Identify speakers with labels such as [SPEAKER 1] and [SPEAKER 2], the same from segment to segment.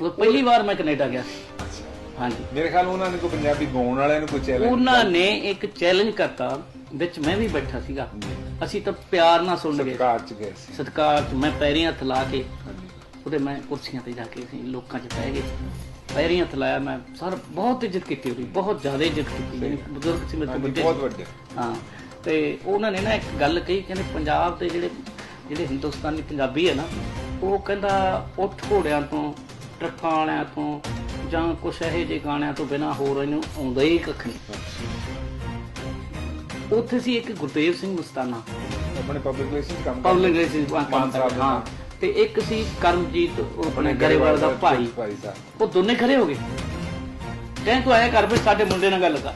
[SPEAKER 1] ਉਦੋਂ ਪਹਿਲੀ ਵਾਰ ਮੈਂ ਕੈਨੇਡਾ ਗਿਆ। ਸੀ ਹਾਂਜੀ।
[SPEAKER 2] ਮੇਰੇ ਖਿਆਲ ਉਹਨਾਂ ਨੇ ਕੋਈ ਪੰਜਾਬੀ ਗਾਉਣ ਵਾਲਿਆਂ ਨੂੰ ਕੋਈ ਚੈਲੰਜ
[SPEAKER 1] ਉਹਨਾਂ ਨੇ ਇੱਕ ਚੈਲੰਜ ਕਰਤਾ ਵਿੱਚ ਮੈਂ ਵੀ ਬੈਠਾ ਸੀਗਾ। ਅਸੀਂ ਤਾਂ ਪਿਆਰ ਨਾਲ ਸੁਣ ਗਏ।
[SPEAKER 2] ਸਰਕਾਰ ਚ ਗਏ ਸੀ।
[SPEAKER 1] ਸਤਕਾਰ ਚ ਮੈਂ ਪੈਰੀਂ ਹੱਥ ਲਾ ਕੇ ਉਹਦੇ ਮੈਂ ਕੁਰਸੀਆਂ ਤੇ ਜਾ ਕੇ ਅਸੀਂ ਲੋਕਾਂ 'ਚ ਬਹਿ ਗਏ। ਪੈਰੀਂ ਹੱਥ ਲਾਇਆ ਮੈਂ। ਸਰ ਬਹੁਤ ਇੱਜ਼ਤ ਕੀਤੀ ਉਹਦੀ ਬਹੁਤ ਜ਼ਿਆਦਾ ਇੱਜ਼ਤ ਕੀਤੀ ਬਜ਼ੁਰਗ ਸੀ ਮੇਰੇ ਤੋਂ ਵੱਡੇ
[SPEAKER 2] ਬਹੁਤ
[SPEAKER 1] ਸੀ।
[SPEAKER 2] ਵੱਡੇ।
[SPEAKER 1] ਹਾਂ। ਤੇ ਉਹਨਾਂ ਨੇ ਨਾ ਇੱਕ ਗੱਲ ਕਹੀ ਕਹਿੰਦੇ ਪੰਜਾਬ ਦੇ ਜਿਹੜੇ ਜਿਹੜੇ ਹਿੰਦੁਸਤਾਨੀ ਪੰਜਾਬੀ ਹੈ ਨਾ ਉਹ ਕਹਿੰਦਾ ਉੱਠ ਘੋੜਿਆਂ ਤੋਂ ਟਰੱਕਾਂ ਵਾਲਿਆਂ ਤੋਂ ਜਾਂ ਕੁਛ ਇਹੋ ਜਿਹੇ ਗਾਣਿਆਂ ਤੋਂ ਬਿਨਾ ਹੋਰ ਇਹਨੂੰ ਆਉਂਦਾ ਹੀ ਕੱਖ ਨਹੀਂ। ਉੱਥੇ ਸੀ ਇੱਕ ਗੁਰਦੇਵ ਸਿੰਘ ਮਸਤਾਨਾ।
[SPEAKER 2] ਆਪਣੇ ਪਬਲਿਕ ਰਿਲੇਸ਼ਨ ਕੰਮ
[SPEAKER 1] ਪਬਲਿਕ ਰਿਲੇਸ਼ਨ
[SPEAKER 2] ਮਾਨ ਸਾਹਿਬ ਦੇ
[SPEAKER 1] ਹਾਂ। ਤੇ ਇੱਕ ਸੀ ਕਰਮਜੀਤ ਆਪਣੇ ਗਰੇਵਾਲ ਦਾ ਭਾਈ। ਉਹ ਦੋਨੇ ਖੜੇ ਹੋ ਗਏ। ਕਹਿੰਦੇ ਤੂੰ ਆਇਆ ਕਰ ਵੀ ਸਾਡੇ ਮੁੰਡੇ ਨਾਲ ਗੱਲ ਕਰ।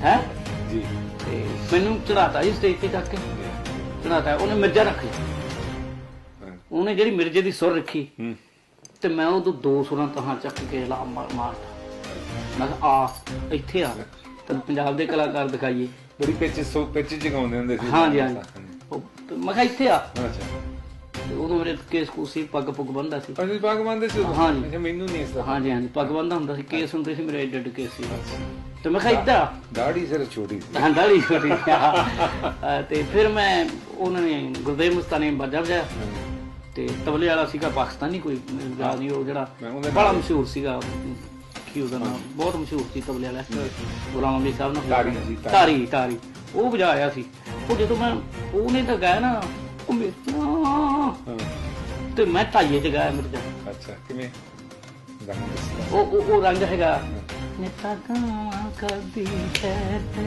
[SPEAKER 1] ਹੈ?
[SPEAKER 2] ਜੀ।
[SPEAKER 1] ਤੇ ਮੈਨੂੰ ਚੜਾਤਾ ਜੀ ਸਟੇਜ ਤੇ ਚੱਕ ਕੇ। ਚੜਾਤਾ ਉਹਨੇ ਮਿਰਜ਼ਾ ਰੱਖ। ਉਹਨੇ ਜਿਹੜੀ ਮਿਰਜ਼ੇ ਦੀ ਸੁਰ ਰੱਖੀ
[SPEAKER 2] ਹੂੰ।
[SPEAKER 1] ਤੇ ਮੈਂ ਉਦੋਂ ਦੋ ਸੁਰਾਂ ਤਹਾਂ ਚੱਕ ਕੇ ਲਾ ਮਾਰ ਮਾਰਤਾ। ਮੈਂ ਆ ਇੱਥੇ ਆ। ਤੈਨੂੰ ਪੰਜਾਬ ਦੇ ਕਲਾਕਾਰ ਦਿਖਾਈਏ।
[SPEAKER 2] ਬੜੀ ਪਿੱਚ ਸੋ ਪਿੱਚ ਚ ਗਾਉਂਦੇ ਹੁੰਦੇ ਸੀ।
[SPEAKER 1] ਹਾਂਜੀ ਹਾਂਜੀ। ਤੇ ਮੈਂ ਕਿਹਾ ਇੱਥੇ ਆ।
[SPEAKER 2] ਅੱਛਾ।
[SPEAKER 1] ਤੇ ਉਦੋਂ ਮੇਰੇ ਕੇਸ ਕੂਸੀ ਪੱਗ ਪੁੱਗ ਬੰਦਾ ਸੀ।
[SPEAKER 2] ਤੁਸੀਂ ਬਾਗ ਮੰਨਦੇ ਸੀ?
[SPEAKER 1] ਹਾਂਜੀ।
[SPEAKER 2] ਅੱਛਾ ਮੈਨੂੰ ਨਹੀਂ ਇਸ
[SPEAKER 1] ਹਾਂਜੀ ਹਾਂਜੀ ਪੱਗ ਬੰਦਾ ਹੁੰਦਾ ਸੀ। ਕੇਸ ਹੁੰਦੇ ਸੀ ਮੇਰੇ ਐਡੇ ਐਡੇ ਕੇਸ ਸੀ। ਤੇ ਮੈਂ ਕਿਹਾ ਇੱਦਾਂ
[SPEAKER 2] ਦਾੜੀ ਸਿਰ ਛੋਟੀ ਸੀ।
[SPEAKER 1] ਹਾਂ ਦਾੜੀ ਛੋਟੀ ਤੇ ਫਿਰ ਮੈਂ ਉਹਨਾਂ ਨੇ ਗੁਰਦੇਵ ਮੁਸਤਾਨੀ ਬਾਜਾ ਵਜਾਇਆ। ਤੇ ਤਬਲੇ ਵਾਲਾ ਸੀਗਾ ਪਾਕਿਸਤਾਨੀ ਕੋਈ ਯਾਦ ਨਹੀਂ ਉਹ ਜਿਹੜਾ ਬੜਾ ਮਸ਼ਹੂਰ ਸੀਗਾ ਕੀ ਉਹਦਾ ਨਾਮ? ਬਹੁਤ ਮਸ਼ਹੂਰ ਸੀ ਤਬਲੇ ਵਾਲਾ। ਗੁਲਾਮ ਅਲੀ ਸਾਹਿਬ ਨਾਲ।
[SPEAKER 2] ਤਾਰੀ ਤਾਰੀ।
[SPEAKER 1] ਉਹ ਵਜਾਇਆ ਸੀ। ਉਹ ਜਦੋਂ ਮੈਂ ਉਹਨੇ ਤਾਂ ਗਾਇਆ ਨਾ ਉਹ ਮੇਰੇ ਤੇ ਮੈਂ ਢਾਈਏ ਚ ਗਾਇਆ ਮਿਰਜ਼ਾ
[SPEAKER 2] ਅੱਛਾ ਕਿਵੇਂ?
[SPEAKER 1] ਉਹ ਉਹ ਉਹ ਰੰਗ ਹੈਗਾ। ਨਿਤਾ ਗਾਵਾਂ ਕਰਦੀ ਹੈ ਤੇ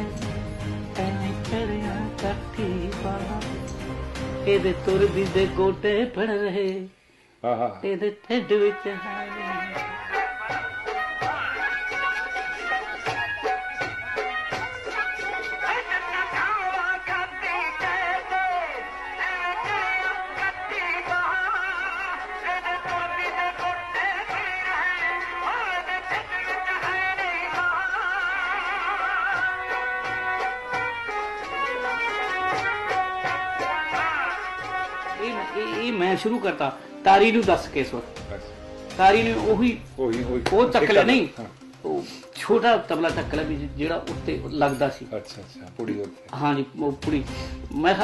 [SPEAKER 1] ਐਵੇਂ ਚੜਿਆ ਕੱਟੀ ਪਾ। ਇਹਦੇ ਤੁਰਦੀ ਦੇ ਗੋਟੇ ਫੜ ਰਹੇ।
[SPEAKER 2] ਹਾਂ ਹਾਂ
[SPEAKER 1] ਇਹਦੇ ਢਿੱਡ ਵਿੱਚ ਇਹ ਮੈਂ ਸ਼ੁਰੂ ਕਰਤਾ। ਤਾਰੀ ਨੂੰ ਦੱਸ ਕੇ ਸੋ ਤਾਰੀ ਨੇ ਉਹੀ
[SPEAKER 2] ਉਹੀ ਉਹੀ।
[SPEAKER 1] ਚੱਕ ਲਿਆ ਨਹੀਂ। ਉਹ ਛੋਟਾ ਤਬਲਾ ਚੱਕ ਲਿਆ ਵੀ ਜਿਹੜਾ ਉੱਤੇ ਲੱਗਦਾ ਸੀ।
[SPEAKER 2] ਅੱਛਾ ਅੱਛਾ। ਉੱਤੇ।
[SPEAKER 1] ਹਾਂਜੀ ਉਹ ਪੂਰੀ ਮੈਂ